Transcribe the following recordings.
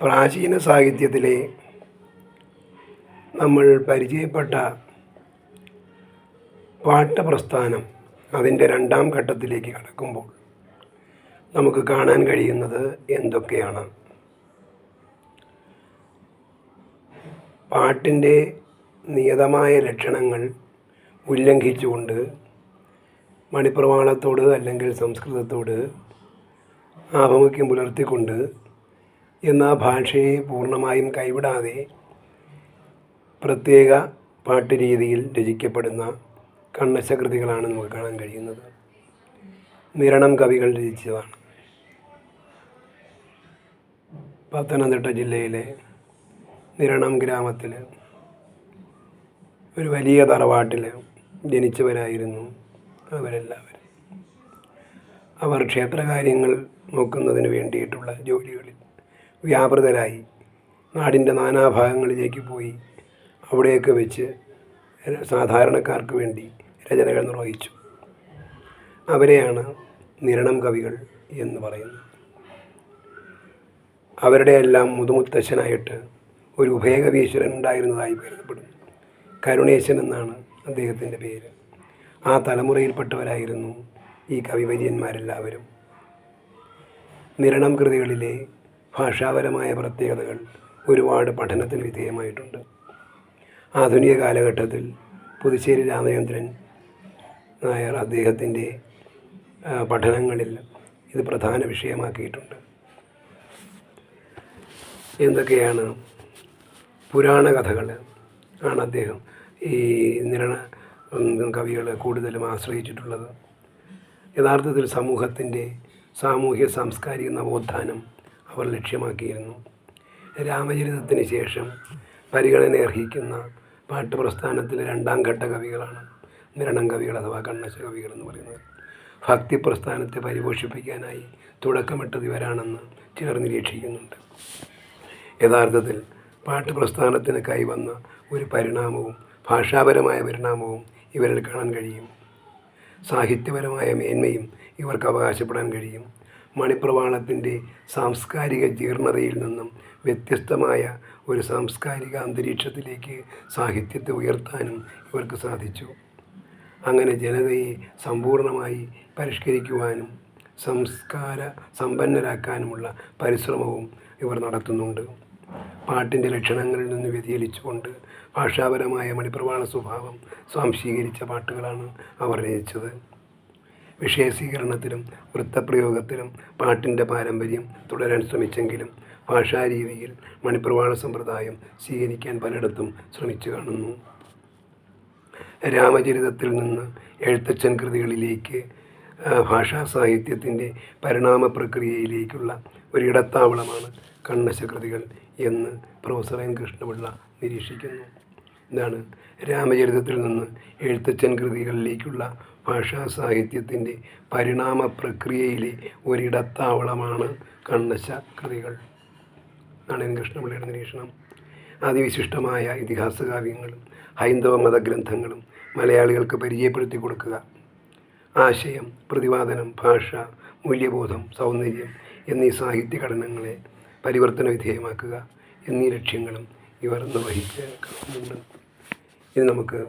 പ്രാചീന സാഹിത്യത്തിലെ നമ്മൾ പരിചയപ്പെട്ട പാട്ടപ്രസ്ഥാനം അതിന്റെ രണ്ടാം ഘട്ടത്തിലേക്ക് കടക്കുമ്പോൾ നമുക്ക് കാണാൻ കഴിയുന്നത് എന്തൊക്കെയാണ്? പാട്ടിന്റെ നിയതമായ ലക്ഷണങ്ങൾ ഉല്ലംഘിച്ചുകൊണ്ട് മണിപ്രമാണത്തോട് അല്ലെങ്കിൽ സംസ്കൃതത്തോട് ആഭിമുഖ്യം പുലർത്തിക്കൊണ്ട് എന്നാൽ ഭാഷയെ പൂർണമായും കൈവിടാതെ പ്രത്യേക പാട്ട് രീതിയിൽ രചിക്കപ്പെടുന്ന കണ്ണശകൃതികളാണ് നമുക്ക് കാണാൻ കഴിയുന്നത്. നിരണം കവികൾ രചിച്ചതാണ്. പത്തനംതിട്ട ജില്ലയിലെ നിരണം ഗ്രാമത്തിൽ ഒരു വലിയ തറവാട്ടിൽ ജനിച്ചവരായിരുന്നു അവരെല്ലാവരും. അവർ ക്ഷേത്രകാര്യങ്ങൾ നോക്കുന്നതിന് വേണ്ടിയിട്ടുള്ള ജോലികളിൽ വ്യാപൃതരായി. നാടിന്റെ നാനാഭാഗങ്ങളിലേക്ക് പോയി അവിടെയൊക്കെ വെച്ച് സാധാരണക്കാർക്ക് വേണ്ടി രചനകൾ നിർവഹിച്ചു. അവരെയാണ് നിരണം കവികൾ എന്ന് പറയുന്നത്. അവരുടെ എല്ലാം മുതുമുത്തശ്ശനായിട്ട് ഒരു ഉഭയകവീശ്വരൻ ഉണ്ടായിരുന്നതായി കരുതപ്പെടുന്നു. കരുണേശൻ എന്നാണ് അദ്ദേഹത്തിന്റെ പേര്. ആ തലമുറയിൽപ്പെട്ടവരായിരുന്നു ഈ കവിവര്യന്മാരെല്ലാവരും. നിരണം കൃതികളിലെ ഭാഷാപരമായ പ്രത്യേകതകൾ ഒരുപാട് പഠനത്തിന് വിധേയമായിട്ടുണ്ട്. ആധുനിക കാലഘട്ടത്തിൽ പുതുശ്ശേരി രാമചന്ദ്രൻ നായർ അദ്ദേഹത്തിന്റെ പഠനങ്ങളിൽ ഇത് പ്രധാന വിഷയമാക്കിയിട്ടുണ്ട്. എന്തൊക്കെയാണ് പുരാണ കഥകൾ ആണ് അദ്ദേഹം ഈ നിരണ കവികളെ കൂടുതലും ആശ്രയിച്ചിട്ടുള്ളത്. യഥാർത്ഥത്തിൽ സമൂഹത്തിന്റെ സാമൂഹ്യ സാംസ്കാരിക നവോത്ഥാനം അവർ ലക്ഷ്യമാക്കിയിരുന്നു. രാമചരിതത്തിന് ശേഷം പരിഗണന അർഹിക്കുന്ന പാട്ടുപ്രസ്ഥാനത്തിലെ രണ്ടാം ഘട്ട കവികളാണ് നിരണം കവികൾ അഥവാ കണ്ണശ കവികൾ എന്ന് പറയുന്നത്. ഭക്തി പ്രസ്ഥാനത്തെ പരിപോഷിപ്പിക്കാനായി തുടക്കമിട്ടത് ഇവരാണെന്ന് ചിലർ നിരീക്ഷിക്കുന്നുണ്ട്. യഥാർത്ഥത്തിൽ പാട്ട് പ്രസ്ഥാനത്തിന് കൈവന്ന ഒരു പരിണാമവും ഭാഷാപരമായ പരിണാമവും ഇവരിൽ കാണാൻ കഴിയും. സാഹിത്യപരമായ മേന്മയും ഇവർക്ക് അവകാശപ്പെടാൻ കഴിയും. മണിപ്രവാളത്തിന്റെ സാംസ്കാരിക ജീർണതയിൽ നിന്നും വ്യത്യസ്തമായ ഒരു സാംസ്കാരിക അന്തരീക്ഷത്തിലേക്ക് സാഹിത്യത്തെ ഉയർത്താനും ഇവർക്ക് സാധിച്ചു. അങ്ങനെ ജനതയെ സമ്പൂർണമായി പരിഷ്കരിക്കുവാനും സംസ്കാര സമ്പന്നരാക്കാനുമുള്ള പരിശ്രമവും ഇവർ നടത്തുന്നുണ്ട്. പാട്ടിന്റെ ലക്ഷണങ്ങളിൽ നിന്ന് വ്യതിചലിച്ചുകൊണ്ട് ഭാഷാപരമായ മണിപ്രവാള സ്വഭാവം സ്വാംശീകരിച്ച പാട്ടുകളാണ് അവർ രചിച്ചത്. വിഷയസ്വീകരണത്തിലും വൃത്തപ്രയോഗത്തിലും പാട്ടിന്റെ പാരമ്പര്യം തുടരാൻ ശ്രമിച്ചെങ്കിലും ഭാഷാരീതിയിൽ മണിപ്രവാള സമ്പ്രദായം സ്വീകരിക്കാൻ പലയിടത്തും ശ്രമിച്ചു കാണുന്നു. രാമചരിതത്തിൽ നിന്ന് എഴുത്തച്ഛൻ കൃതികളിലേക്ക് ഭാഷാ സാഹിത്യത്തിന്റെ പരിണാമ പ്രക്രിയയിലേക്കുള്ള ഒരിടത്താവളമാണ് കണ്ണശ കൃതികൾ എന്ന് പ്രൊഫസർ എൻ കൃഷ്ണപിള്ള നിരീക്ഷിക്കുന്നു. എന്താണ് രാമചരിതത്തിൽ നിന്ന് എഴുത്തച്ഛൻ കൃതികളിലേക്കുള്ള ഭാഷാ സാഹിത്യത്തിന്റെ പരിണാമ പ്രക്രിയയിലെ ഒരിടത്താവളമാണ് കണ്ണശ കൃതികൾ. എന്നാണ് കൃഷ്ണപിള്ളിയുടെ നിരീക്ഷണം. അതിവിശിഷ്ടമായ ഇതിഹാസകാവ്യങ്ങളും ഹൈന്ദവ മതഗ്രന്ഥങ്ങളും മലയാളികൾക്ക് പരിചയപ്പെടുത്തി കൊടുക്കുക. ആശയം പ്രതിപാദനം ഭാഷ മൂല്യബോധം സൗന്ദര്യം എന്നീ സാഹിത്യ ഘടനകളെ പരിവർത്തന വിധേയമാക്കുക എന്നീ ലക്ഷ്യങ്ങളും ഇവർ നിർവഹിച്ച് കാണുന്നുണ്ട് ഇനി നമുക്ക്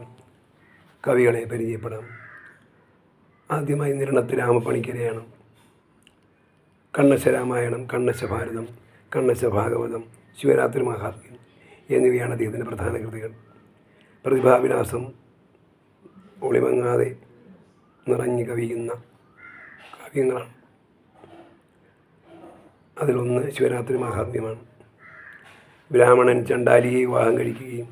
കവികളെ പരിചയപ്പെടാം. ആദ്യമായി നിരണത്ത് രാമപ്പണിക്കരെയാണ്. കണ്ണശ രാമായണം കണ്ണശ ഭാരതം കണ്ണശ ഭാഗവതം ശിവരാത്രി മഹാത്മ്യം എന്നിവയാണ് അദ്ദേഹത്തിന്റെ പ്രധാന കൃതികൾ. പ്രതിഭാവിലാസം ഒളിമങ്ങാതെ നിറഞ്ഞു കവിയുന്ന കാവ്യങ്ങളാണ്. അതിലൊന്ന് ശിവരാത്രി മഹാത്മ്യമാണ്. ബ്രാഹ്മണൻ ചണ്ടാലിയെ വിവാഹം കഴിക്കുകയും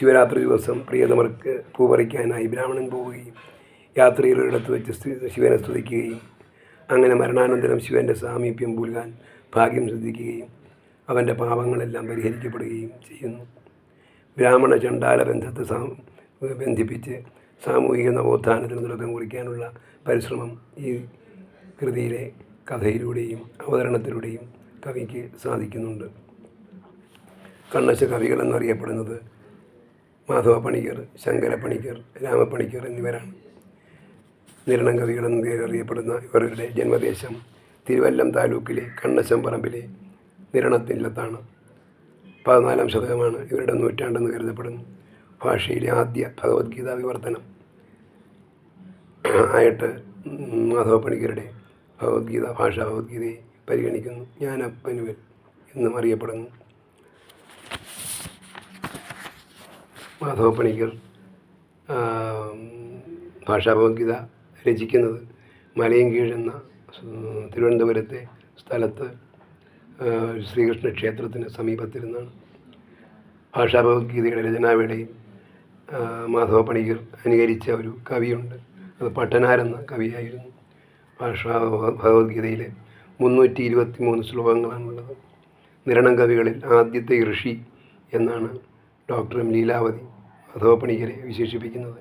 ശിവരാത്രി ദിവസം പ്രിയതമർക്ക് പൂപറിക്കാനായി ബ്രാഹ്മണൻ പോവുകയും യാത്രയിൽ ഒരിടത്ത് വെച്ച് ശിവനെ സ്തുതിക്കുകയും അങ്ങനെ മരണാനന്തരം ശിവന്റെ സാമീപ്യം പുൽകാൻ ഭാഗ്യം ശ്രദ്ധിക്കുകയും അവന്റെ പാപങ്ങളെല്ലാം പരിഹരിക്കപ്പെടുകയും ചെയ്യുന്നു. ബ്രാഹ്മണ ചണ്ടാല ബന്ധത്തെ ബന്ധിപ്പിച്ച് സാമൂഹിക നവോത്ഥാനത്തിന് തുടക്കം കുറിക്കാനുള്ള പരിശ്രമം ഈ കൃതിയിലെ കഥയിലൂടെയും അവതരണത്തിലൂടെയും കവിക്ക് സാധിക്കുന്നുണ്ട്. കണ്ണശ കവികൾ എന്നറിയപ്പെടുന്നത്. മാധവ പണിക്കർ ശങ്കര പണിക്കർ രാമപണിക്കർ എന്നിവരാണ്. നിരണം കവികൾ എന്ന് അറിയപ്പെടുന്ന ഇവരുടെ ജന്മദേശം തിരുവല്ലം താലൂക്കിലെ കണ്ണശം പറമ്പിലെ നിരണത്തില്ലത്താണ്. പതിനാലാം ശതകമാണ് ഇവരുടെ നൂറ്റാണ്ടെന്ന് കരുതപ്പെടുന്നു. ഭാഷയിലെ ആദ്യ ഭഗവത്ഗീത വിവർത്തനം. ആയിട്ട് മാധവ പണിക്കരുടെ ഭഗവത്ഗീത ഭാഷാ ഭഗവത്ഗീതയെ പരിഗണിക്കുന്നു. ജ്ഞാനപ്പനുവൽ എന്നും അറിയപ്പെടുന്നു. മാധവ പണിക്കർ ആ, ഭാഷാ ഭഗവത്ഗീത രചിക്കുന്നത് മലയും കീഴെന്ന തിരുവനന്തപുരത്തെ സ്ഥലത്ത് ശ്രീകൃഷ്ണ ക്ഷേത്രത്തിന് സമീപത്തിരുന്നാണ്. ഭാഷാഭവഗീതയുടെ രചനാവേളയിൽ മാധവ പണിക്കർ അനുകരിച്ച ഒരു കവിയുണ്ട്. അത് പട്ടനാരെന്ന കവിയായിരുന്നു. ഭാഷാ ഭഗ- ഭഗവത്ഗീതയിലെ മുന്നൂറ്റി ഇരുപത്തി മൂന്ന് ശ്ലോകങ്ങളാണുള്ളത്. നിരണം കവികളിൽ ആദ്യത്തെ ഋഷി എന്നാണ് ഡോക്ടർ എം ലീലാവതി മാധവ വിശേഷിപ്പിക്കുന്നത്.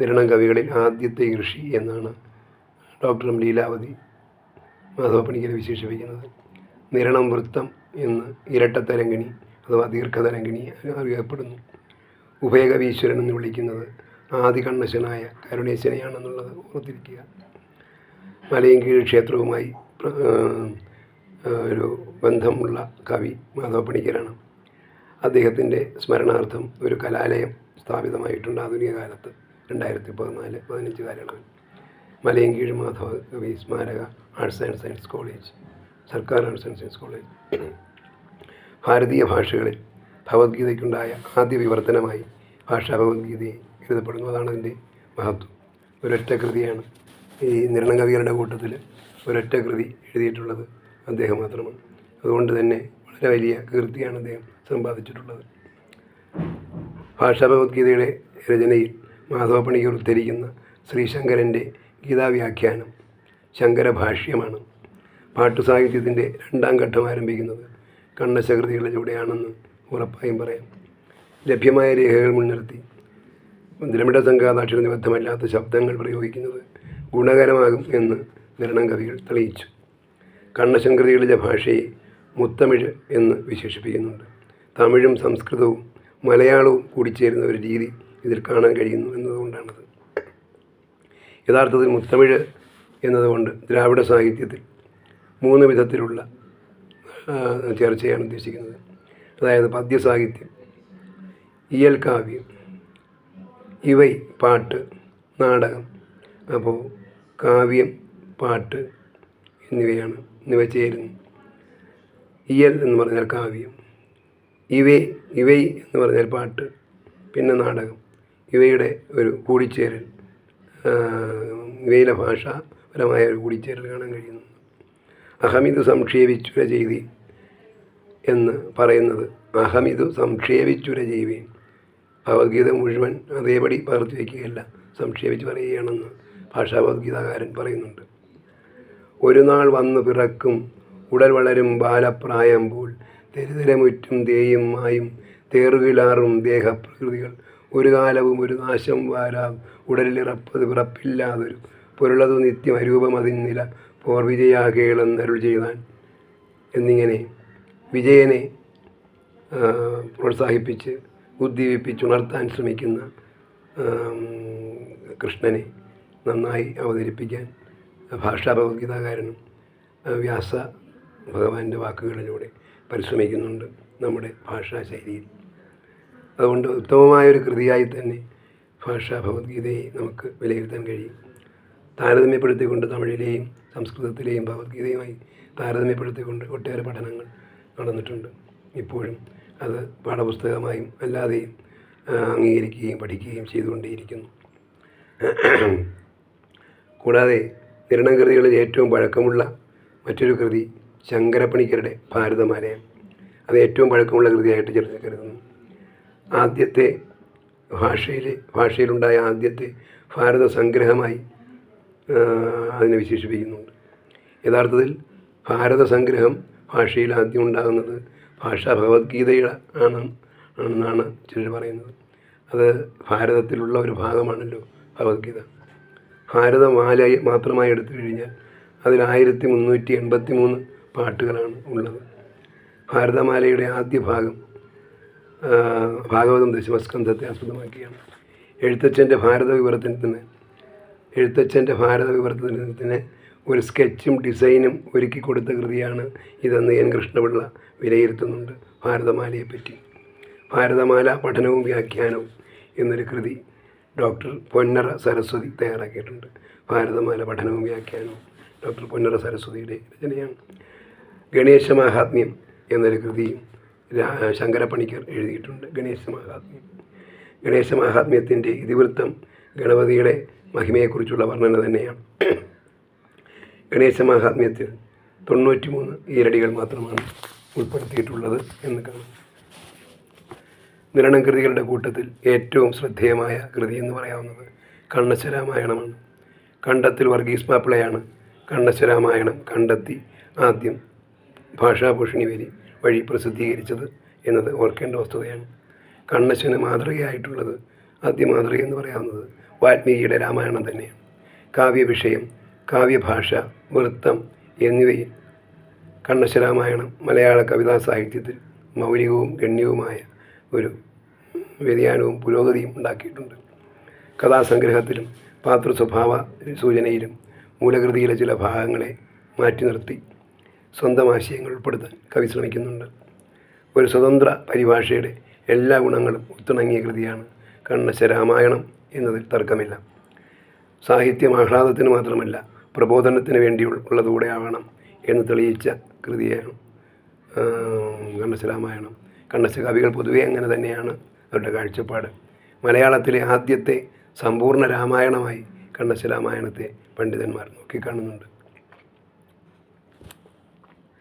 നിരണം കവികളിൽ ആദ്യത്തെ ഋഷി എന്നാണ് ഡോക്ടർ എം ലീലാവതി മാധവ പണിക്കരെ വിശേഷിപ്പിക്കുന്നത്. നിരണം വൃത്തം എന്ന് ഇരട്ടത്തരങ്കിണി അഥവാ ദീർഘതരങ്കിണി അറിയപ്പെടുന്നു. ഉഭയകവീശ്വരൻ എന്ന് വിളിക്കുന്നത് ആദികണ്ണശനായ കരുണേശനെയാണെന്നുള്ളത് ഓർത്തിരിക്കുക. മലയൻകീഴ് ക്ഷേത്രവുമായി ഒരു ബന്ധമുള്ള കവി മാധവ പണിക്കരാണ്. അദ്ദേഹത്തിന്റെ സ്മരണാർത്ഥം ഒരു കലാലയം സ്ഥാപിതമായിട്ടുണ്ട് ആധുനിക കാലത്ത് രണ്ടായിരത്തി പതിനാല് പതിനഞ്ച് കാലയളവിൽ. Malayinkeezh Madhava Kavi Smaraka arts and science college സർക്കാർ ആർട്സ് ആൻഡ് സയൻസ് കോളേജ് ഭാരതീയ ഭാഷകളിൽ ഭഗവത്ഗീതയ്ക്കുണ്ടായ ആദ്യ വിവർത്തനമായി ഭാഷാ ഭഗവത്ഗീതയെ എഴുതപ്പെടുന്നു. അതാണ് അതിന്റെ മഹത്വം. ഒരൊറ്റ കൃതിയാണ് ഈ നിരണം കവികളുടെ കൂട്ടത്തിൽ ഒരൊറ്റ കൃതി എഴുതിയിട്ടുള്ളത് അദ്ദേഹം മാത്രമാണ്. അതുകൊണ്ട് തന്നെ വളരെ വലിയ കീർത്തിയാണ് അദ്ദേഹം സമ്പാദിച്ചിട്ടുള്ളത് ഭാഷാഭഗവത്ഗീതയുടെ രചനയിൽ മാധവ പണിക്കർ ഉദ്ധരിക്കുന്ന ശ്രീശങ്കരന്റെ ഗീതാവ്യാഖ്യാനം ശങ്കരഭാഷ്യമാണ്. പാട്ടുസാഹിത്യത്തിന്റെ രണ്ടാം ഘട്ടം ആരംഭിക്കുന്നത് കണ്ണശകൃതികളിലൂടെയാണെന്ന് ഉറപ്പായും പറയാം. ലഭ്യമായ രേഖകൾ മുൻനിർത്തി ദ്രമിഡ സംഘാതാക്ഷര നിബദ്ധമല്ലാത്ത ശബ്ദങ്ങൾ പ്രയോഗിക്കുന്നത് ഗുണകരമാകും എന്ന് നിരണം കവികൾ തെളിയിച്ചു. കണ്ണശങ്കൃതികളിലെ ഭാഷയെ മുത്തമിഴ് എന്ന് വിശേഷിപ്പിക്കുന്നുണ്ട്. തമിഴും സംസ്കൃതവും മലയാളവും കൂടി കൂടിച്ചേരുന്ന ഒരു രീതി ഇതിൽ കാണാൻ കഴിയുന്നു എന്നതുകൊണ്ടാണത്. യഥാർത്ഥത്തിൽ മുത്തമിഴ് എന്നതുകൊണ്ട് ദ്രാവിഡ സാഹിത്യത്തിൽ മൂന്ന് വിധത്തിലുള്ള ചേർച്ചയാണ് ഉദ്ദേശിക്കുന്നത്. അതായത് പദ്യസാഹിത്യം ഇയൽ കാവ്യം ഇവൈ പാട്ട് നാടകം അപ്പോൾ കാവ്യം പാട്ട് എന്നിവയാണ് എന്നിവ ചേരുന്നു. ഇയൽ എന്ന് പറഞ്ഞാൽ കാവ്യം. ഇവേ ഇവൈ എന്ന് പറഞ്ഞാൽ പാട്ട് പിന്നെ നാടകം. ഇവയുടെ ഒരു കൂടിച്ചേരൽ ഇവയിലെ ഭാഷാപരമായ ഒരു കൂടിച്ചേരൽ കാണാൻ കഴിയുന്നു. അഹമിത് സംക്ഷേപിച്ചുര ചെയ്തി എന്ന് പറയുന്നത് അഹമിത് സംക്ഷേപിച്ചുര ചെയ്യുകയും ഭഗവത്ഗീത മുഴുവൻ അതേപടി പകർത്തി വയ്ക്കുകയല്ല സംക്ഷേപിച്ച് പറയുകയാണെന്ന് ഭാഷാഭഗവത്ഗീതാകാരൻ പറയുന്നുണ്ട്. ഒരു നാൾ വന്നു പിറക്കും ഉടൽ വളരും ബാലപ്രായമ്പോൾ തെരുതരമുറ്റും തേയും മായും തേറുകിലാറും ദേഹപ്രകൃതികൾ. ഒരു കാലവും ഒരു നാശം വാരാം. ഉടലിലിറപ്പത് പിറപ്പില്ലാതൊരു പൊരുളതു നിത്യം അരൂപം അതിന്നില പോർ വിജയാകേളെന്നരുൾ ചെയ്താൻ. എന്നിങ്ങനെ വിജയനെ പ്രോത്സാഹിപ്പിച്ച് ഉദ്ദീപിപ്പിച്ചുണർത്താൻ ശ്രമിക്കുന്ന കൃഷ്ണനെ നന്നായി അവതരിപ്പിക്കാൻ ഭാഷാഭഗവത്ഗീതാകാരനും വ്യാസ ഭഗവാന്റെ വാക്കുകളിലൂടെ പരിശ്രമിക്കുന്നുണ്ട് നമ്മുടെ ഭാഷാശൈലിയിൽ അതുകൊണ്ട് ഉത്തമമായൊരു കൃതിയായി തന്നെ ഭാഷാ ഭഗവത്ഗീതയെ നമുക്ക് വിലയിരുത്താൻ കഴിയും. താരതമ്യപ്പെടുത്തിക്കൊണ്ട് തമിഴിലെയും സംസ്കൃതത്തിലെയും ഭഗവത്ഗീതയുമായി താരതമ്യപ്പെടുത്തിക്കൊണ്ട് ഒട്ടേറെ പഠനങ്ങൾ നടന്നിട്ടുണ്ട്. ഇപ്പോഴും അത് പാഠപുസ്തകമായും അല്ലാതെയും അംഗീകരിക്കുകയും പഠിക്കുകയും ചെയ്തുകൊണ്ടേയിരിക്കുന്നു. കൂടാതെ നിരണകൃതികളിൽ ഏറ്റവും പഴക്കമുള്ള മറ്റൊരു കൃതി ശങ്കരപ്പണിക്കരുടെ ഭാരതമാലയം അത് ഏറ്റവും പഴക്കമുള്ള കൃതിയായിട്ട് ചർച്ച കരുതുന്നു. ആദ്യത്തെ ഭാഷയിലെ ഭാഷയിലുണ്ടായ ആദ്യത്തെ ഭാരത സംഗ്രഹമായി അതിനെ വിശേഷിപ്പിക്കുന്നുണ്ട് യഥാർത്ഥത്തിൽ ഭാരത സംഗ്രഹം ഭാഷയിൽ ആദ്യം ഉണ്ടാകുന്നത് ഭാഷാ ഭഗവത്ഗീതയുടെ ആണ് ആണെന്നാണ് ചിലർ പറയുന്നത്. അത് ഭാരതത്തിലുള്ള ഒരു ഭാഗമാണല്ലോ ഭഗവത്ഗീത. ഭാരതമാല മാത്രമായി എടുത്തു കഴിഞ്ഞാൽ അതിൽ ആയിരത്തി മുന്നൂറ്റി എൺപത്തി മൂന്ന് പാട്ടുകളാണ് ഉള്ളത്. ഭാരതമാലയുടെ ആദ്യ ഭാഗം ഭാഗവതം ദശമസ്കന്ധത്തെ ആസ്പദമാക്കിയാണ്. എഴുത്തച്ഛന്റെ ഭാരത വിവർത്തനത്തിന് എഴുത്തച്ഛന്റെ ഭാരത വിവർത്തനത്തിന് ഒരു സ്കെച്ചും ഡിസൈനും ഒരുക്കി കൊടുത്ത കൃതിയാണ് ഇതെന്ന് എൻ കൃഷ്ണപിള്ള വിലയിരുത്തുന്നുണ്ട് ഭാരതമാലയെപ്പറ്റി. ഭാരതമാല പഠനവും വ്യാഖ്യാനവും എന്നൊരു കൃതി ഡോക്ടർ പൊന്നറ സരസ്വതി തയ്യാറാക്കിയിട്ടുണ്ട്. ഭാരതമാല പഠനവും വ്യാഖ്യാനവും ഡോക്ടർ പൊന്നറ സരസ്വതിയുടെ രചനയാണ്. ഗണേശ മഹാത്മ്യം എന്നൊരു കൃതി ശങ്കരപ്പണിക്കർ എഴുതിയിട്ടുണ്ട്. ഗണേശ മഹാത്മ്യം ഗണേശ മാഹാത്മ്യത്തിന്റെ ഇതിവൃത്തം ഗണപതിയുടെ മഹിമയെക്കുറിച്ചുള്ള വർണന തന്നെയാണ്. ഗണേശ മാഹാത്മ്യത്തിൽ തൊണ്ണൂറ്റി മൂന്ന് ഈരടികൾ മാത്രമാണ് ഉൾപ്പെടുത്തിയിട്ടുള്ളത് എന്ന് കാണാം. നിരണം കൃതികളുടെ കൂട്ടത്തിൽ ഏറ്റവും ശ്രദ്ധേയമായ കൃതി എന്ന് പറയാവുന്നത് കണ്ണശ്വരാമായണമാണ് കണ്ടത്തിൽ വർഗീസ് മാപ്പിളയാണ് കണ്ണശ്വരാമായണം കണ്ടെത്തി ആദ്യം ഭാഷാഭൂഷണി വരി വഴി പ്രസിദ്ധീകരിച്ചത് എന്നത് ഓർക്കേണ്ട വസ്തുതയാണ്. കണ്ണശന് മാതൃകയായിട്ടുള്ളത് ആദ്യ മാതൃക എന്ന് പറയാവുന്നത് വാൽമീകിയുടെ രാമായണം തന്നെയാണ്. കാവ്യവിഷയം കാവ്യഭാഷ വൃത്തം എന്നിവയിൽ കണ്ണശരാമായണം മലയാള കവിതാ സാഹിത്യത്തിൽ മൗലികവും ഗണ്യവുമായ ഒരു വ്യതിയാനവും പുരോഗതിയും ഉണ്ടാക്കിയിട്ടുണ്ട്. കഥാസംഗ്രഹത്തിലും പാത്രസ്വഭാവ സൂചനയിലും മൂലകൃതിയിലെ ചില ഭാഗങ്ങളെ മാറ്റി നിർത്തി സ്വന്തം ആശയങ്ങൾ ഉൾപ്പെടുത്താൻ കവി ശ്രമിക്കുന്നുണ്ട്. ഒരു സ്വതന്ത്ര പരിഭാഷയുടെ എല്ലാ ഗുണങ്ങളും ഒത്തിണങ്ങിയ കൃതിയാണ് കണ്ണശരാമായണം എന്നതിൽ തർക്കമില്ല. സാഹിത്യം ആഹ്ലാദത്തിന് മാത്രമല്ല പ്രബോധനത്തിന് വേണ്ടി ഉള്ളതുകൂടെ ആവണം എന്ന് തെളിയിച്ച കൃതിയാണ് കണ്ണശരാമായണം കണ്ണശ കവികൾ പൊതുവെ അങ്ങനെ തന്നെയാണ് അവരുടെ കാഴ്ചപ്പാട്. മലയാളത്തിലെ ആദ്യത്തെ സമ്പൂർണ രാമായണമായി കണ്ണശരാമായണത്തെ പണ്ഡിതന്മാർ നോക്കിക്കാണുന്നുണ്ട്.